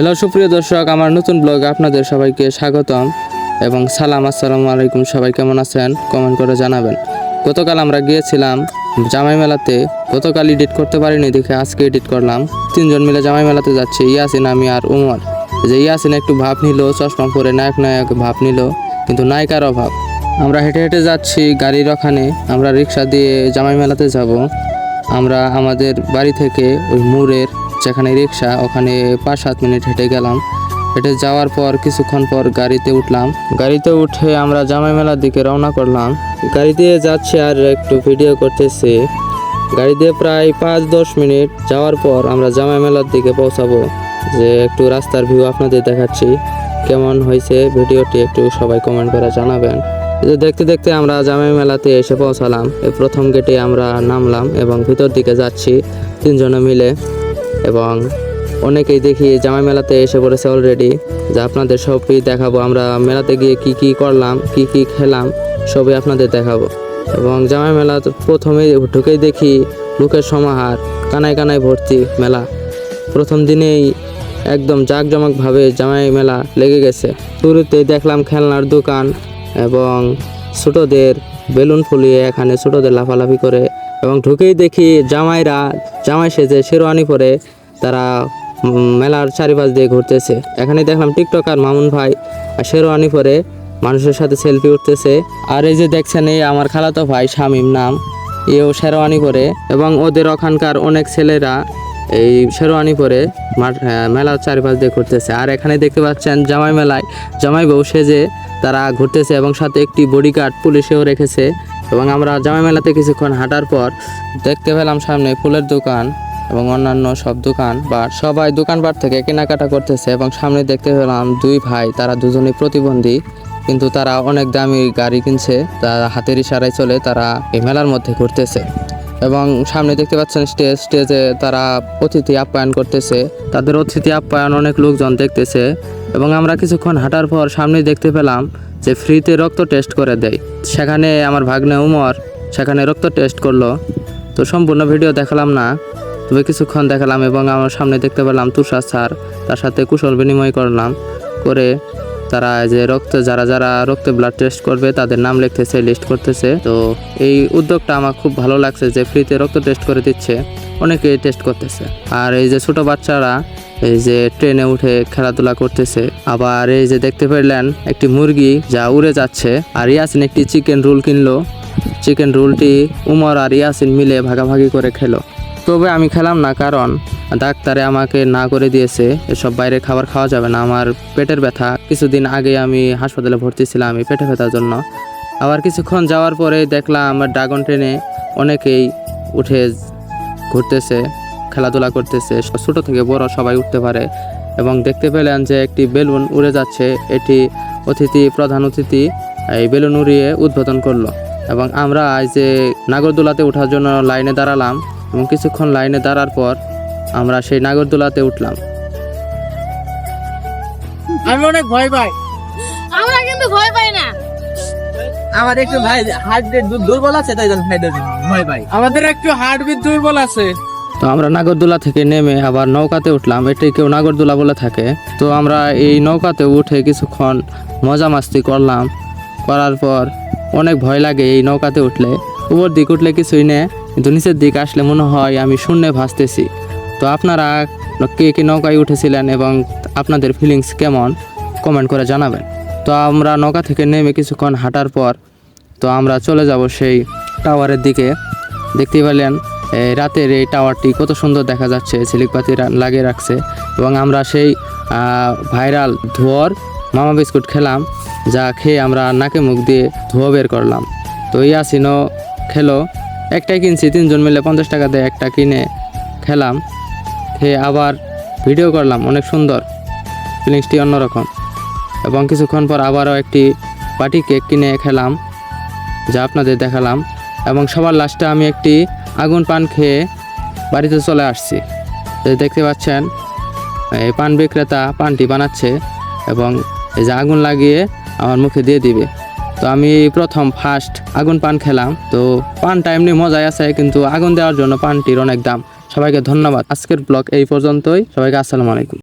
Hello, সুপ্রিয় দর্শক, আমার নতুন ব্লগে আপনাদের সবাইকে স্বাগতম এবং সালাম, আসসালামু আলাইকুম। সবাই কেমন আছেন? কমেন্ট করে জানাবেন। গতকাল আমরা গিয়েছিলাম জামাই মেলাতে। গতকাল এডিট করতে পারিনি দেখে আজকে এডিট করলাম। তিনজন মিলে জামাই মেলাতে যাচ্ছি, ইয়াসিন, আমি আর উমর। যে ইয়াসিন একটু ভাব নিল, চশমা পরে নায়ক নায়ক ভাব নিল, কিন্তু নায়িকার অভাব। আমরা হেঁটে হেঁটে যাচ্ছি গাড়ির ওখানে। আমরা রিক্সা দিয়ে জামাই মেলাতে যাব। আমরা আমাদের বাড়ি থেকে ওই মুরের যেখানে রিক্সা, ওখানে পাঁচ সাত মিনিট হেঁটে গেলাম। হেঁটে যাওয়ার পর কিছুক্ষণ পর গাড়িতে উঠলাম। গাড়িতে উঠে আমরা জামাই মেলার দিকে রওনা করলাম। গাড়ি দিয়ে যাচ্ছি আর একটু ভিডিও করতেছি। গাড়ি দিয়ে প্রায় পাঁচ দশ মিনিট যাওয়ার পর আমরা জামাই মেলার দিকে পৌঁছাবো। যে একটু রাস্তার ভিউ আপনাদের দেখাচ্ছি। কেমন হয়েছে ভিডিওটি একটু সবাই কমেন্ট করে জানাবেন। যে দেখতে দেখতে আমরা জামাই মেলাতে এসে পৌঁছালাম। প্রথম গেটে আমরা নামলাম এবং ভিতর দিকে যাচ্ছি। তিনজনে মিলে। এবং অনেকেই দেখি জামাই মেলাতে এসে পড়েছে অলরেডি যা আপনাদের সবই দেখাবো। আমরা মেলাতে গিয়ে কি কি করলাম, কি কি খেলাম, সবই আপনাদের দেখাবো। এবং জামাই মেলা প্রথমে ঢুকেই দেখি লোকের সমাহার, কানায় কানায় ভর্তি মেলা। প্রথম দিনেই একদম জাঁকজমকভাবে জামাই মেলা লেগে গেছে। শুরুতেই দেখলাম খেলনার দোকান এবং ছোটোদের বেলুন ফুলিয়ে এখানে ছোটোদের লাফালাফি করে এবং ঢুকেই দেখি জামাইরা জামাই সেজে শেরওয়ানি পরে তারা মেলার চারিপাশ দিয়ে ঘুরতেছে। এখানে দেখলাম টিকটক আর মামুন ভাই আর শেরওয়ানি পরে মানুষের সাথে সেলফি উঠতেছে। আর এই যে দেখছেন এই আমার খালাতো ভাই শামিম নাম এও শেরওয়ানি পরে এবং ওদের ওখানকার অনেক ছেলেরা এই শেরওয়ানি পরে হ্যাঁ, মেলার চারিপাশ দিয়ে ঘুরতেছে। আর এখানে দেখতে পাচ্ছেন জামাই মেলায় জামাই বউ সেজে তারা ঘুরতেছে এবং সাথে একটি বডিগার্ড পুলিশেও রেখেছে। এবং আমরা জামাই মেলাতে কিছুক্ষণ হাঁটার পর দেখতে পেলাম সামনে ফুলের দোকান এবং অন্যান্য সব দোকান বা সবাই দোকানপাট থেকে কেনাকাটা করতেছে এবং সামনে দেখতে পেলাম দুই ভাই, তারা দুজনেই প্রতিবন্ধী। কিন্তু তারা অনেক দামি গাড়ি কিনছে, তারা হাতের ইশারায় চলে তারা এই মেলার মধ্যে ঘুরতেছে। এবং সামনে দেখতে পাচ্ছেন স্টেজ, স্টেজে তারা অতিথি আপ্যায়ন করতেছে। তাদের অতিথি আপ্যায়ন অনেক লোকজন দেখতেছে। এবং আমরা কিছুক্ষণ হাঁটার পর সামনে দেখতে পেলাম যে ফ্রিতে রক্ত টেস্ট করে দেয়। সেখানে আমার ভাগ্নে উমর সেখানে রক্ত টেস্ট করল। তো সম্পূর্ণ ভিডিও দেখালাম না, তবে কিছুক্ষণ দেখালাম এবং আমার সামনে দেখতে পেলাম তুষার স্যার, তার সাথে কুশল বিনিময় করলাম করে তারা যে রক্ত যারা যারা রক্তে ব্লাড টেস্ট করবে তাদের নাম লিখতেছে লিস্ট করতেছে। তো এই উদ্যোগটা আমার খুব ভালো লাগছে যে ফ্রিতে রক্ত টেস্ট করে দিচ্ছে অনেকে টেস্ট করতেছে। আর এই যে ছোটো বাচ্চারা এই যে ট্রেনে উঠে খেলাধুলা করতেছে। আবার এই যে দেখতে পেলেন একটি মুরগি যা উড়ে যাচ্ছে আর ইয়াসিন একটি চিকেন রোল কিনলো। চিকেন রোলটি উমর আর ইয়াসিন মিলে ভাগাভাগি করে খেলো। তবে আমি খেলাম না কারণ ডাক্তারে আমাকে না করে দিয়েছে, এসব বাইরে খাবার খাওয়া যাবে না। আমার পেটের ব্যথা। কিছুদিন আগে আমি হাসপাতালে ভর্তি ছিলাম আমি পেটে ব্যথার জন্য। আবার কিছুক্ষণ যাওয়ার পরে দেখলাম আমার ড্রাগন ট্রেনে অনেকেই উঠে ঘুরতেছে। খেলাধুলা করতেছে ছোট থেকে বড় সবাই উঠতে পারে। এবং দেখতে পেলেন যে একটি বেলুন উড়ে যাচ্ছে এটি অতিথি প্রধান অতিথি এই বেলুন উড়িয়ে উদ্বোধন করল। এবং আমরা যে নাগরদোলাতে ওঠার জন্য লাইনে দাঁড়ালাম এবং কিছুক্ষণ লাইনে দাঁড়ার পর আমরা সেই নাগরদোলাতে উঠলাম। আমি অনেক ভয় পাই। আমরা কিন্তু ভয় পাই না। আমার একটু ভাই হার্ট দুর্বল আছে তাই জন্য ভয় পাই। আমাদের একটু হার্ট বিট দুর্বল আছে। তো আমরা নাগরদোলা থেকে নেমে আবার নৌকাতে উঠলাম। এটি কেউ নাগরদোলা বলে থাকে। তো আমরা এই নৌকাতে উঠে কিছুক্ষণ মজা মাস্তি করলাম। করার পর অনেক ভয় লাগে এই নৌকাতে উঠলে। উপর দিক উঠলে কিছুই নেই, কিন্তু নিচের দিক আসলে মনে হয় আমি শূন্যে ভাসতেছি। তো আপনারা কে কে নৌকায় উঠেছিলেন এবং আপনাদের ফিলিংস কেমন? কমেন্ট করে জানাবেন। তো আমরা নৌকা থেকে নেমে কিছুক্ষণ হাঁটার পর তো আমরা চলে যাব সেই টাওয়ারের দিকে। দেখতে পেলেন রাতের এই টাওয়ারটি কত সুন্দর দেখা যাচ্ছে ঝিলিকপাতি রা- লাগিয়ে রাখছে। এবং আমরা সেই ভাইরাল ধোয়ার মামা বিস্কুট খেলাম, যা খেয়ে আমরা নাকে মুখ দিয়ে ধোয়া বের করলাম। তো ইয়াসিনও খেলো, একটাই কিনছি, তিনজন মিলে পঞ্চাশ টাকা দিয়ে একটা কিনে খেলাম, খেয়ে আবার ভিডিও করলাম, অনেক সুন্দর। ফিলিংসটি অন্যরকম। এবং কিছুক্ষণ পর আবারও একটি পার্টি কেক কিনে খেলাম, যা আপনাদের দেখালাম। এবং সবার লাস্টে আমি একটি আগুন পান খেয়ে বাড়িতে চলে আসছি। দেখতে পাচ্ছেন, এই পান বিক্রেতা পানটি বানাচ্ছে এবং এই যে আগুন লাগিয়ে আমার মুখে দিয়ে দিবে। তো আমি প্রথম ফার্স্ট আগুন পান খেলাম। তো পানটা এমনি মজাই আছে, কিন্তু আগুন দেওয়ার জন্য পানটির অনেক দাম। সবাইকে ধন্যবাদ। আজকের ব্লগ এই পর্যন্তই। সবাইকে আসসালামু আলাইকুম।